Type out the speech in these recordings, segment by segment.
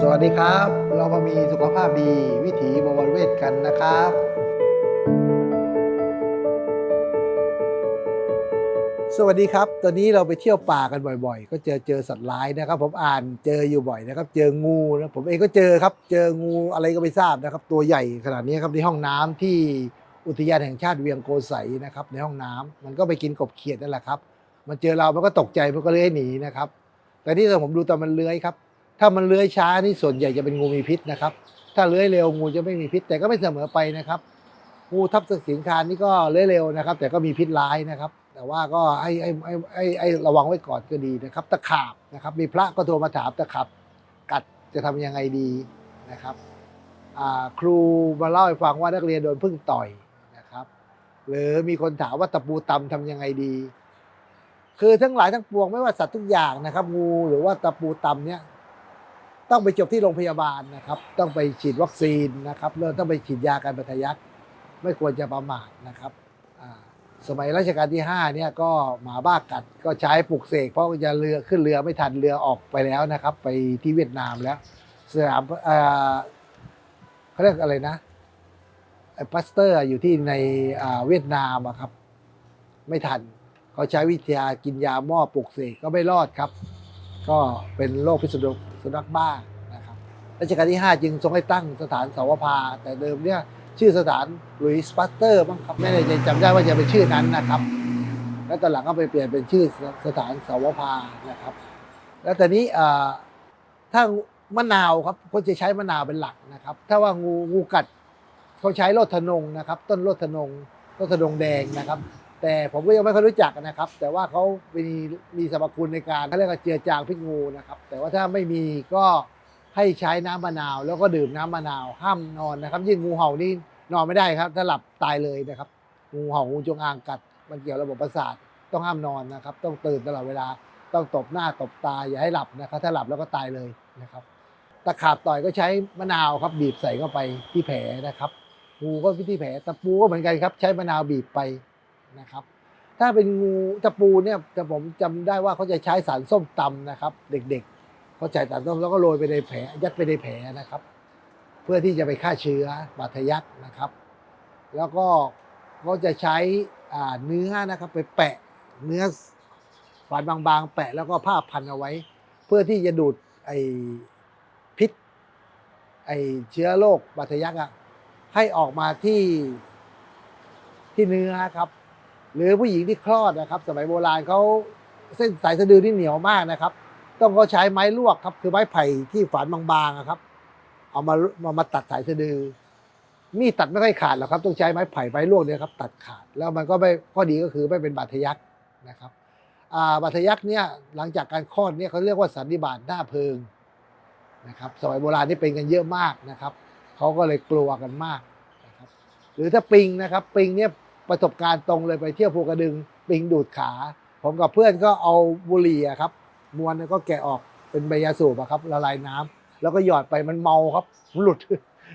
สวัสดีครับ เรามามีสุขภาพดีวิถีบวรเวทกันนะครับ สวัสดีครับ ตอนนี้เราไปเที่ยวป่ากันบ่อย ๆ ก็เจอเจอสัตว์ร้ายนะครับ ผมอ่านเจออยู่บ่อยนะครับ เจองูนะผมเองก็เจอครับ เจองูอะไรก็ไม่ทราบนะครับ ตัวใหญ่ขนาดนี้ครับในห้องน้ำที่อุทยานแห่งชาติเวียงโกสัยนะครับในห้องน้ำมันก็ไปกินกบเขียดนั่นแหละครับ มันเจอเรา มันก็ตกใจมันก็เลื้อยหนีนะครับ แต่ที่ผมดูตอนมันเลื้อยครับ ถ้ามันเลื้อยช้านี่ส่วนใหญ่จะเป็นงูมีพิษนะครับ ถ้าเลื้อยเร็วงูจะไม่มีพิษ แต่ก็ไม่เสมอไปนะครับ งูทับสิงคานนี่ก็เลื้อยเร็วนะครับ แต่ก็มีพิษร้ายนะครับ แต่ว่าก็ให้ให้ให้ให้ระวังไว้ก่อนก็ดีนะครับ ตะขาบนะครับ มีพระก็โทรมาถามตะขาบกัดจะทำยังไงดีนะครับครูมาเล่าให้ฟังว่านักเรียนโดนพึ่งต่อยนะครับ หรือมีคนถามว่าตะปูตำทำยังไงดี คือทั้งหลายทั้งปวงไม่ว่าสัตว์ทุกอย่างนะครับ งูหรือว่าตะปูตำเนี่ย ต้องไปจบที่โรงพยาบาลนะครับ ต้องไปฉีดวัคซีนนะครับเริ่มต้องไปฉีดยาการบรรทยักไม่ควรจะประมาทนะครับสมัยรัชกาลที่5เนี่ยก็หมาบ้ากัดก็ใช้ปลุกเสกเพราะจะเรือขึ้นเรือไม่ทันเรือออกไปแล้วนะครับ ไปที่เวียดนามแล้วสนามเขาเรียกอะไรนะไอ้ปัสเตอร์อยู่ที่ในเวียดนามครับ ไม่ทันเขาใช้วิทยากินยาหม้อปลุกเสกก็ไม่รอดครับ ก็เป็นโรคพิษสุ สุนัขบ้านะครับรัชกาลที่ 5 จึงทรงให้ตั้งสถานสาวภาแต่เดิมเนี่ยชื่อสถานลุยส์ปัสเตอร์บ้างครับไม่ได้จำได้ว่าจะเป็นชื่อนั้นนะครับ แล้วตอนหลังก็ไปเปลี่ยนเป็นชื่อสถานสาวภานะครับ แล้วตอนนี้ถ้ามะนาวครับเขาจะใช้มะนาวเป็นหลักนะครับ ถ้าว่างูงูกัดเขาใช้โลดทนงนะครับ ต้นโลดทนงโลดทนงแดงนะครับ แต่ผมก็ยังไม่ค่อยรู้จักนะครับ แต่ว่าเขามีมีสรรพคุณในการเขาเรียกว่าเจือจางพิษงูนะครับ แต่ว่าถ้าไม่มีก็ให้ใช้น้ำมะนาว แล้วก็ดื่มน้ำมะนาว ห้ามนอนนะครับ ยิ่งงูเห่านี่นอนไม่ได้ครับ ถ้าหลับตายเลยนะครับ งูเห่างูจงอางกัด มันเกี่ยวระบบประสาทต้องห้ามนอนนะครับ ต้องตื่นตลอดเวลา ต้องตบหน้าตบตาอย่าให้หลับนะครับ ถ้าหลับแล้วก็ตายเลยนะครับตะขาบต่อยก็ใช้มะนาวครับบีบใส่เข้าไปที่แผลนะครับงูก็ที่แผลตะปูก็เหมือนกันครับ ใช้มะนาวบีบไป นะครับ ถ้าเป็นงูตะปูเนี่ยแต่ผมจำได้ว่าเขาจะใช้สารส้มตำนะครับ เด็กๆเขาใช้สารส้มแล้วก็โรยไปในแผลยัดไปในแผลนะครับ เพื่อที่จะไปฆ่าเชื้อบาดทะยักนะครับ แล้วก็เขาจะใช้เนื้อนะครับ ไปแปะเนื้อฝานบางๆ แปะแล้วก็ผ้าพันเอาไว้ เพื่อที่จะดูดไอ้พิษ ไอ้เชื้อโรคบาดทะยักอะให้ออกมาที่ที่เนื้อครับ หรือผู้หญิงที่คลอดนะครับ สมัยโบราณเขาเส้นสายสะดือที่เหนียวมากนะครับ ต้องเขาใช้ไม้ลวกครับ คือไม้ไผ่ที่ฝานบางๆอะครับ เอามามามาตัดสายสะดือ มีดตัดไม่ค่อยขาดหรอกครับ ต้องใช้ไม้ไผ่ไม้ลวกเนี่ยครับ ตัดขาดแล้วมันก็ไม่ข้อดีก็คือไม่เป็นบาดทะยักนะครับบาดทะยักเนี่ยหลังจากการคลอดเนี่ยเขาเรียกว่าสันนิบาตหน้าเพิงนะครับ สมัยโบราณนี่เป็นกันเยอะมากนะครับเขาก็เลยกลัวกันมากนะครับ หรือถ้าปิงนะครับ ปิงเนี่ย ประสบการณ์ตรงเลยไปเที่ยวภูกระดึงปิงดูดขา ผมกับเพื่อนก็เอาบุหรี่ครับมวนก็แกะออกเป็นใบยาสูบครับละลายน้ำแล้วก็หยอดไปมันเมาครับหลุด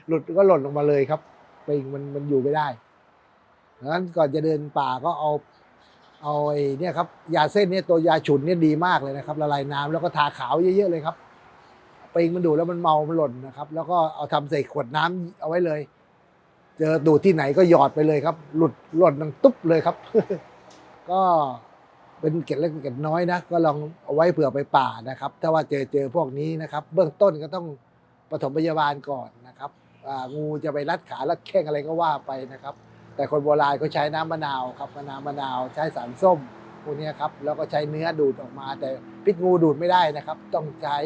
หลุดก็หล่นลงมาเลยครับปิงมันมันอยู่ไม่ได้ดังนั้นก่อนจะเดินป่าก็เอาเอาไอ้เนี่ยครับยาเส้นเนี่ยตัวยาฉุนเนี่ยดีมากเลยนะครับละลายน้ำแล้วก็ทาขาวเยอะๆเลยครับปิงมันดูดแล้วมันเมามันหล่นนะครับ แล้วก็เอาทำใส่ขวดน้ำเอาไว้เลย เจอดูที่ไหนก็หยอดไปเลยครับ หลุดหล่นดังตุ๊บเลยครับ ก็เป็นเกล็ดเล็กเกล็ดน้อยนะ ก็ลองเอาไว้เผื่อไปป่านะครับ ถ้าว่าเจอเจอพวกนี้นะครับ เบื้องต้นก็ต้องปฐมพยาบาลก่อนนะครับงูจะไปรัดขารัดแข้งอะไรก็ว่าไปนะครับ แต่คนโบราณเขาใช้น้ำมะนาวครับมะนาวมะนาวใช้สารส้มพวกนี้ครับแล้วก็ใช้เนื้อดูดออกมา แต่พิษงูดูดไม่ได้นะครับ ต้องใช้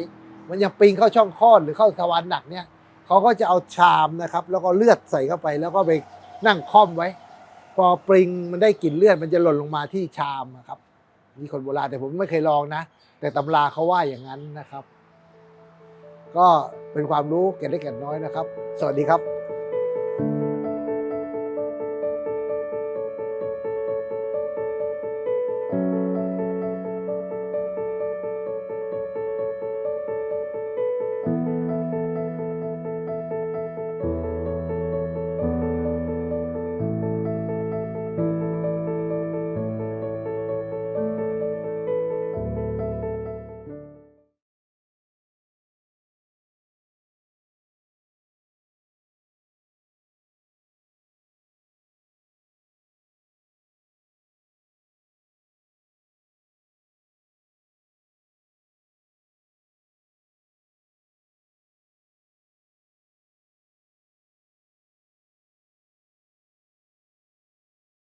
มันยังปิงเข้าช่องคลอดหรือเข้าทวารหนักเนี่ย เขาก็จะเอาชามนะครับ แล้วก็เลือดใส่เข้าไป แล้วก็ไปนั่งค่อมไว้ พอปริงมันได้กลิ่นเลือดมันจะหล่นลงมาที่ชามอะครับมีคนโบราณแต่ผมไม่เคยลองนะ แต่ตำราเขาว่าอย่างนั้นนะครับ ก็เป็นความรู้เก็ดเล็กเก็ดน้อยนะครับ สวัสดีครับ